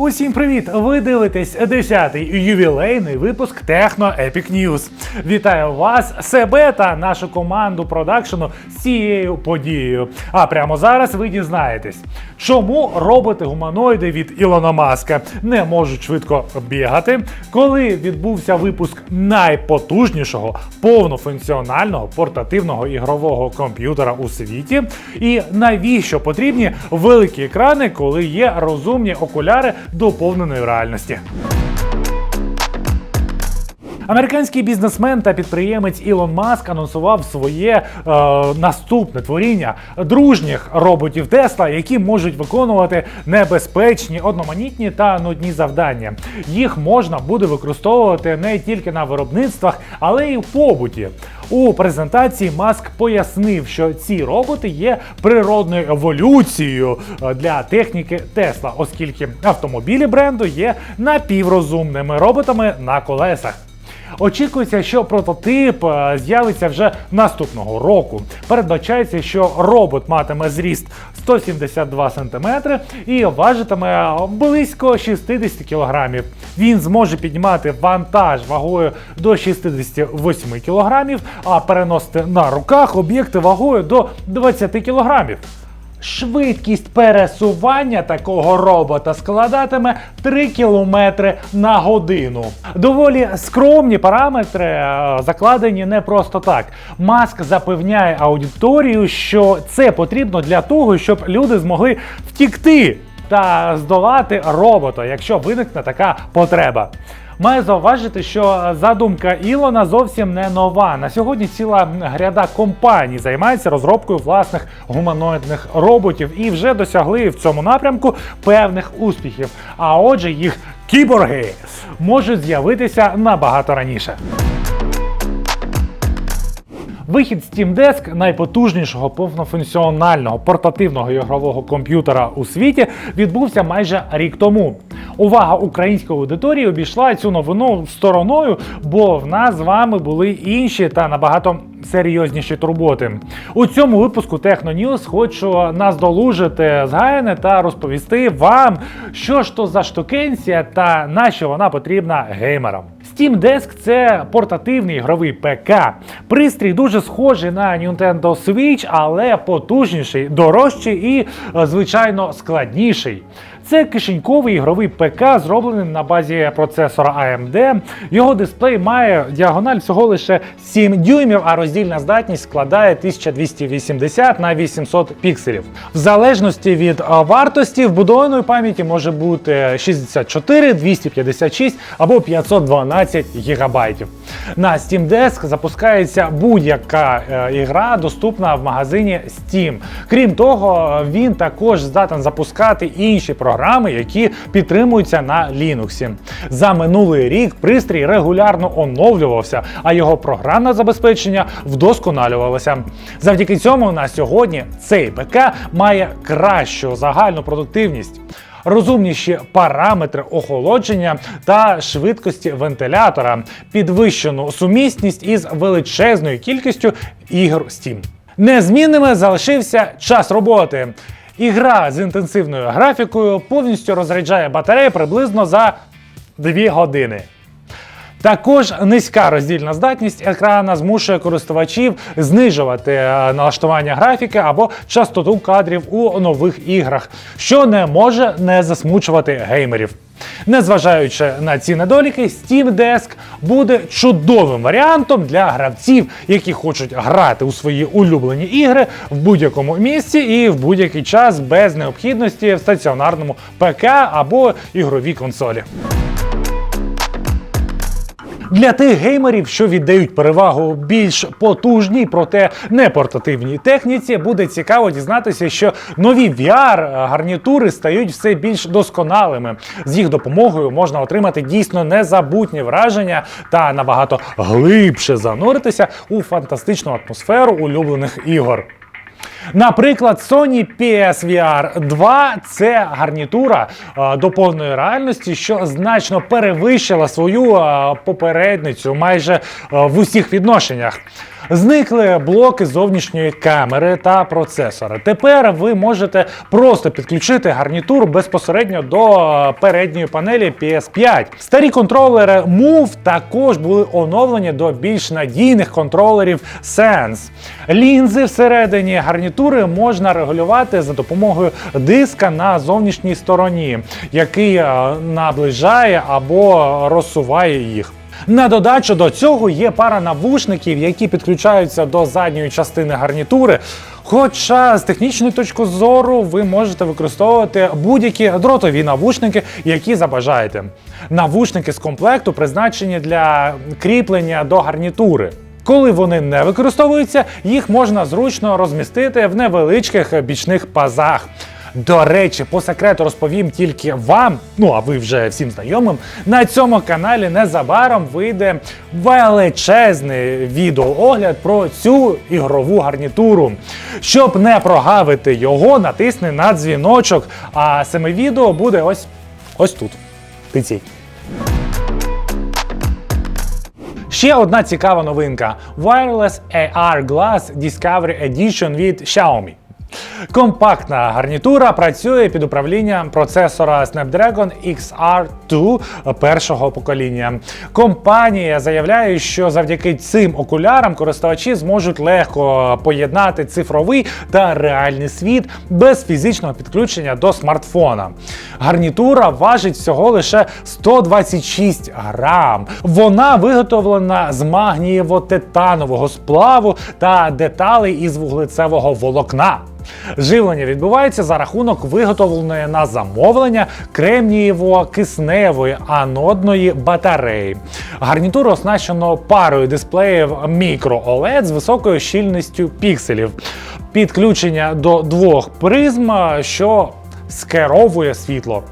Усім привіт! Ви дивитесь 10-й ювілейний випуск Техно Epic News. Вітаю вас, себе та нашу команду продакшену з цією подією. А прямо зараз ви дізнаєтесь, чому роботи гуманоїди від Ілона Маска не можуть швидко бігати, коли відбувся випуск найпотужнішого повнофункціонального портативного ігрового комп'ютера у світі, і навіщо потрібні великі екрани, коли є розумні окуляри доповненої реальності. Американський бізнесмен та підприємець Ілон Маск анонсував своє е, наступне творіння дружніх роботів Тесла, які можуть виконувати небезпечні, одноманітні та нудні завдання. Їх можна буде використовувати не тільки на виробництвах, але й у побуті. У презентації Маск пояснив, що ці роботи є природною еволюцією е, для техніки Тесла, оскільки автомобілі бренду є напіврозумними роботами на колесах. Очікується, що прототип е, з'явиться вже наступного року. Передбачається, що робот матиме зріст 172 см і важитиме близько 60 кг. Він зможе піднімати вантаж вагою до 68 кг, а переносити на руках об'єкти вагою до 20 кг. Швидкість пересування такого робота складатиме 3 км на годину. Доволі скромні параметри е, закладені не просто так. Маск запевняє аудиторію, що це потрібно для того, щоб люди змогли втікти та здолати робота, якщо виникне така потреба. Маю зауважити, що задумка Ілона зовсім не нова. На сьогодні ціла гряда компаній займається розробкою власних гуманоїдних роботів і вже досягли в цьому напрямку певних успіхів. А отже, їх кіборги можуть з'явитися набагато раніше. Вихід Steam Desk найпотужнішого повнофункціонального портативного ігрового комп'ютера у світі відбувся майже рік тому. Увага української аудиторії обійшла цю новину стороною, бо в нас з вами були інші та набагато серйозніші турботи. У цьому випуску News хочу наздолужити згаяне та розповісти вам, що ж то за штукенція та на що вона потрібна геймерам. Steam Desk – це портативний ігровий ПК. Пристрій дуже схожий на Nintendo Switch, але потужніший, дорожчий і, е, звичайно, складніший. Це кишеньковий ігровий ПК, зроблений на базі процесора AMD. Його дисплей має діагональ всього лише 7 дюймів, а роздільна здатність складає 1280 на 800 пікселів. В залежності від вартості вбудованої пам'яті може бути 64, 256 або 512 гігабайтів. На Steam Desk запускається будь-яка е, ігра, доступна в магазині Steam. Крім того, він також здатен запускати інші програми, які підтримуються на Linux. За минулий рік пристрій регулярно оновлювався, а його програмне забезпечення вдосконалювалося. Завдяки цьому на сьогодні цей ПК має кращу загальну продуктивність. Розумніші параметри охолодження та швидкості вентилятора, підвищену сумісність із величезною кількістю ігор Steam. Незмінними залишився час роботи. Ігра з інтенсивною графікою повністю розряджає батарею приблизно за 2 години. Також низька роздільна здатність екрана змушує користувачів знижувати е, налаштування графіки або частоту кадрів у нових іграх, що не може не засмучувати геймерів. Незважаючи на ці недоліки, Steam Desk буде чудовим варіантом для гравців, які хочуть грати у свої улюблені ігри в будь-якому місці і в будь-який час без необхідності в стаціонарному ПК або ігровій консолі. Для тих геймерів, що віддають перевагу більш потужній, проте не портативній техніці, буде цікаво дізнатися, що нові VR-гарнітури стають все більш досконалими. З їх допомогою можна отримати дійсно незабутні враження та набагато глибше зануритися у фантастичну атмосферу улюблених ігор. Наприклад, Sony PSVR 2 це гарнітура до повної реальності, що значно перевищила свою попередницю майже в усіх відношеннях. Зникли блоки зовнішньої камери та процесора. Тепер ви можете просто підключити гарнітур безпосередньо до передньої панелі PS5. Старі контролери Move також були оновлені до більш надійних контролерів Sense. Лінзи всередині гарнітури можна регулювати за допомогою диска на зовнішній стороні, який е, наближає або розсуває їх. На додачу до цього є пара навушників, які підключаються до задньої частини гарнітури. Хоча з технічної точки зору ви можете використовувати будь-які дротові навушники, які забажаєте. Навушники з комплекту призначені для кріплення до гарнітури. Коли вони не використовуються, їх можна зручно розмістити в невеличких бічних пазах. До речі, по секрету розповім тільки вам, ну а ви вже всім знайомим. На цьому каналі незабаром вийде величезний відеоогляд про цю ігрову гарнітуру. Щоб не прогавити його, натисни на дзвіночок. А саме відео буде ось ось тут. Тицій. Ще одна цікава новинка: Wireless AR Glass Discovery Edition від Xiaomi. Компактна гарнітура працює під управлінням процесора Snapdragon XR2 першого покоління. Компанія заявляє, що завдяки цим окулярам користувачі зможуть легко поєднати цифровий та реальний світ без фізичного підключення до смартфона. Гарнітура важить всього лише 126 грам. Вона виготовлена з магнієво-титанового сплаву та деталей із вуглецевого волокна. Живлення відбувається за рахунок виготовленої на замовлення кремнієво-кисневої анодної батареї. Гарнітуру оснащено парою дисплеїв Micro OLED з високою щільністю пікселів. Підключення до двох призм, що скеровує світло.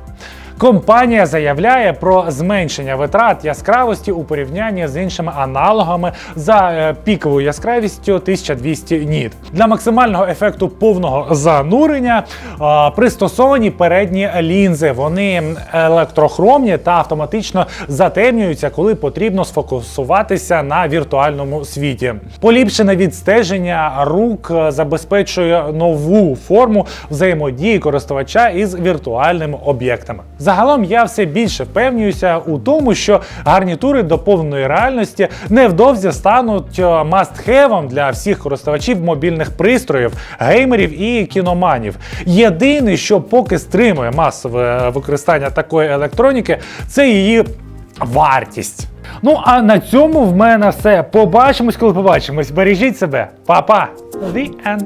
Компанія заявляє про зменшення витрат яскравості у порівнянні з іншими аналогами за е, піковою яскравістю 1200 ніт. Для максимального ефекту повного занурення е, пристосовані передні лінзи. Вони електрохромні та автоматично затемнюються, коли потрібно сфокусуватися на віртуальному світі. Поліпшене відстеження рук е, забезпечує нову форму взаємодії користувача із віртуальними об'єктами. Загалом я все більше впевнююся у тому, що гарнітури до повної реальності невдовзі стануть мастхевом для всіх користувачів мобільних пристроїв, геймерів і кіноманів. Єдине, що поки стримує масове використання такої електроніки, це її вартість. Ну а на цьому в мене все. Побачимось, коли побачимось. Бережіть себе, Па-па! The end.